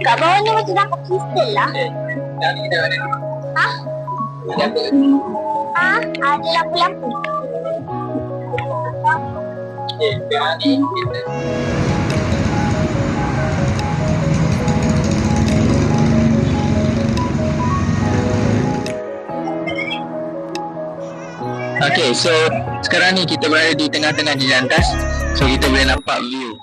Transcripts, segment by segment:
Kat bawah ni macam dapat kristal lah. Okay. Sekarang ni kita ada Ha? Ada apa? Ha? Ada lampu-lampu. Okay. Sekarang ni kita Okay, so sekarang ni kita berada di tengah-tengah di atas. So kita boleh nampak view.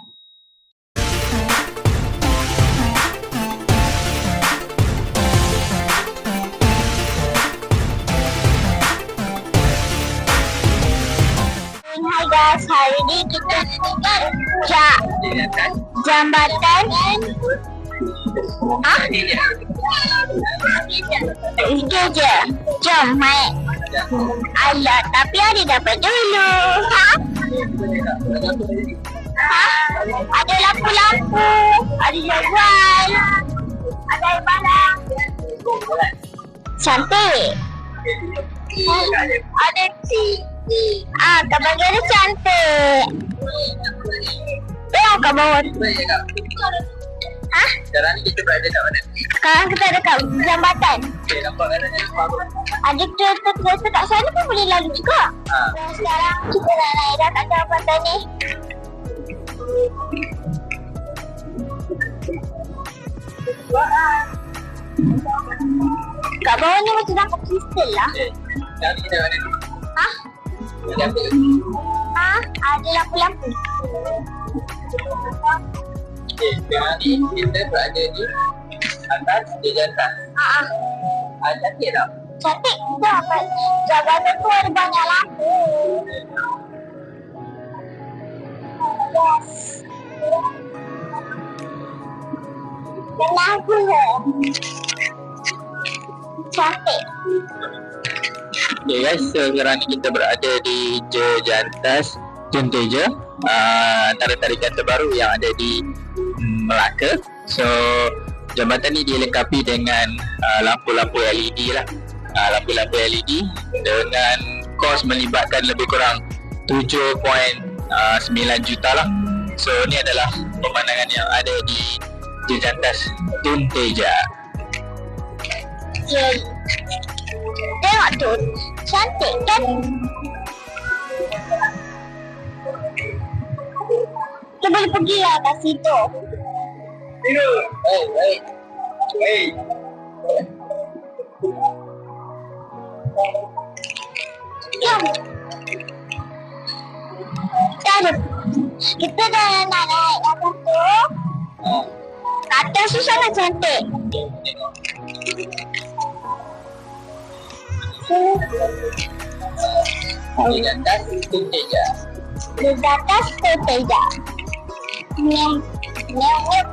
Guys, hari ni kita atas. jambatan. Itu je. Jom main. Alah, tapi ada dapat dulu. Ha? Ha? Ada lampu-lampu. Ada jaguar. Ada barang. Cantik. Ada tea. Ah, kat bawah dia cantik. Tengok kat bawah. Ha? Sekarang ni kita berada kat mana? Sekarang kita ada kat jambatan. Okay, nampak kan ada bagus. Ada kereta-kereta kat sana pun boleh lalu juga. Ha. Dan sekarang kita nak naik dah kat jambatan ni. Kat bawah ni macam dapat kristal lah. Okay. Sekarang ni kita ada mana? Ha? Ha? Ada lampu-lampu. Okay, sekarang ni kita berada di atas di jantan. Ha ah. Ah, cantik tak? Cantik. Jambatan, jambatan tu ada banyak lampu. Yes. Kenapa? Cantik. Okay guys, so sekarang ni kita berada di Je Jantas Junteja uh, Antara tarikan terbaru yang ada di mm, Melaka So jambatan ni dilengkapi dengan uh, lampu-lampu LED lah uh, Lampu-lampu LED dengan kos melibatkan lebih kurang 7.9 juta lah So ni adalah pemandangan yang ada di Je Jantas Junteja Jadi. Tengok tu. Cantik kan? Kita boleh pergi lah kat situ. Hey, hey, hey. Jom. Kita ada. Kita dah nak naik atas tu. Kat atas tu sangat cantik. Di Di atas tu tidak. Nyam. Nyam. nyam.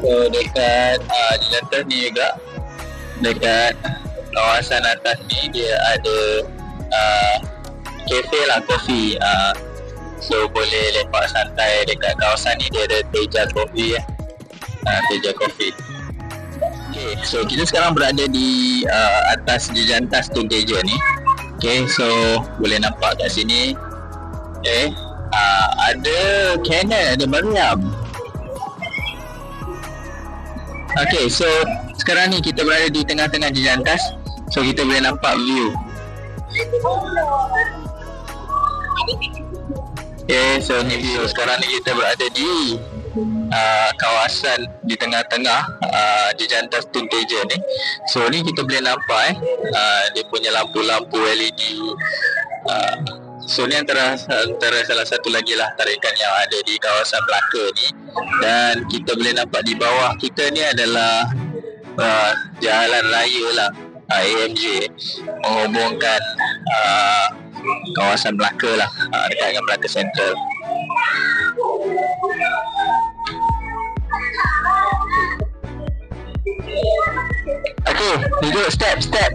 So dekat uh, di atas ni juga dekat kawasan atas ni dia ada uh, cafe lah coffee uh, so boleh lepak santai dekat kawasan ni dia ada Teja Coffee ya. Uh, Teja Coffee. Okay, so kita sekarang berada di uh, atas jejantas tu Teja ni. Okay, so boleh nampak kat sini. Okay, uh, ada Canon, ada Mariam. Okay, so sekarang ni kita berada di tengah-tengah di atas. So kita boleh nampak view. Okay, so ni view. Sekarang ni kita berada di uh, kawasan di tengah-tengah uh, di jantas Tunteja ni. So ni kita boleh nampak eh uh, dia punya lampu-lampu LED. Uh, so ni antara antara salah satu lagi lah tarikan yang ada di kawasan Melaka ni dan kita boleh nampak di bawah kita ni adalah uh, jalan raya lah AMJ menghubungkan uh, kawasan Melaka lah uh, dekat dengan Melaka Central. Duduk step step.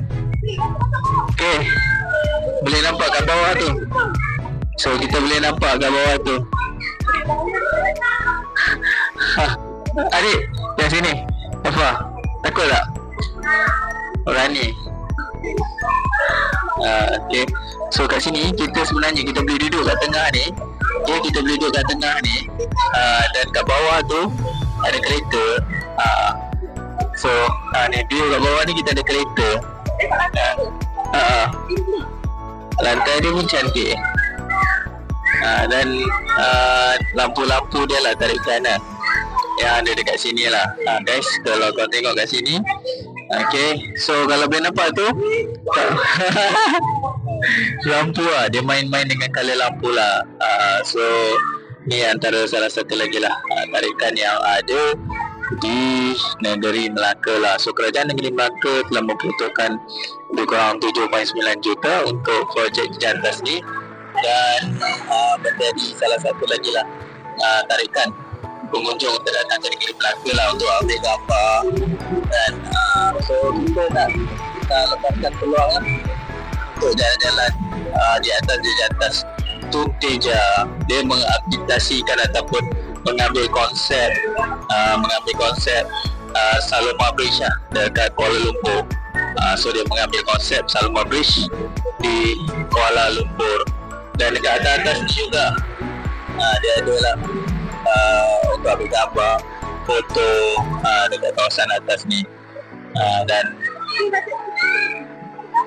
Okay, boleh nampak kat bawah tu. So kita boleh nampak kat bawah tu. Ha, adik, yang sini. Apa? Takut tak? Berani. Uh, okay. So kat sini kita sebenarnya kita boleh duduk kat tengah ni Okay, kita boleh duduk kat tengah ni. Uh, dan kat bawah tu ada kereta. Uh, uh, ni view kat bawah ni kita ada kereta. Uh, uh, lantai dia pun cantik. Uh, dan uh, lampu-lampu dia lah tarikan lah. Yang ada dekat sini lah. Uh, guys, kalau kau tengok kat sini. Okay, so kalau boleh nampak tu. lampu lah dia main-main dengan color lampu lah uh, so ni antara salah satu lagi lah uh, tarikan yang ada di negeri Melaka lah. So kerajaan negeri Melaka telah memperuntukkan lebih kurang 7.9 juta untuk projek jantas ni dan uh, menjadi salah satu lagi lah uh, tarikan pengunjung untuk datang ke negeri Melaka lah untuk ambil gambar dan uh, so kita nak kita lepaskan peluang lah untuk jalan-jalan uh, di atas di atas Tunteja dia mengaplikasikan ataupun mengambil konsep uh, mengambil konsep uh, Saloma Bridge lah, dekat Kuala Lumpur. Uh, so dia mengambil konsep Saloma Bridge di Kuala Lumpur. Dan dekat atas, atas ni juga uh, dia ada lah uh, untuk ambil gambar foto uh, dekat kawasan atas ni. Uh, dan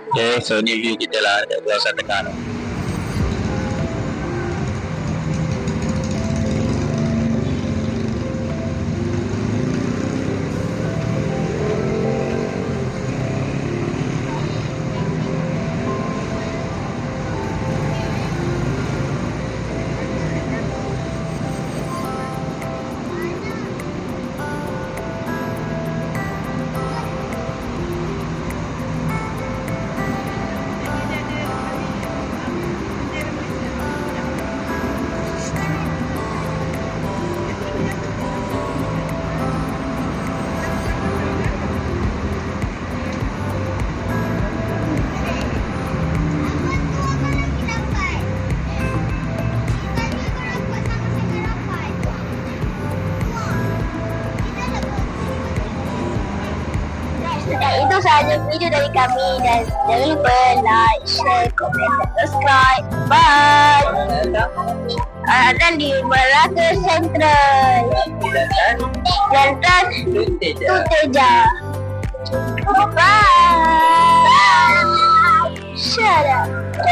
Okay, so ni view kita lah dekat kawasan tengah tu. Sahaja video dari kami dan jangan lupa like, share, komen dan subscribe. Bye. Uh, dan di Melaka Central. Central Tuteja. Bye. Shut up.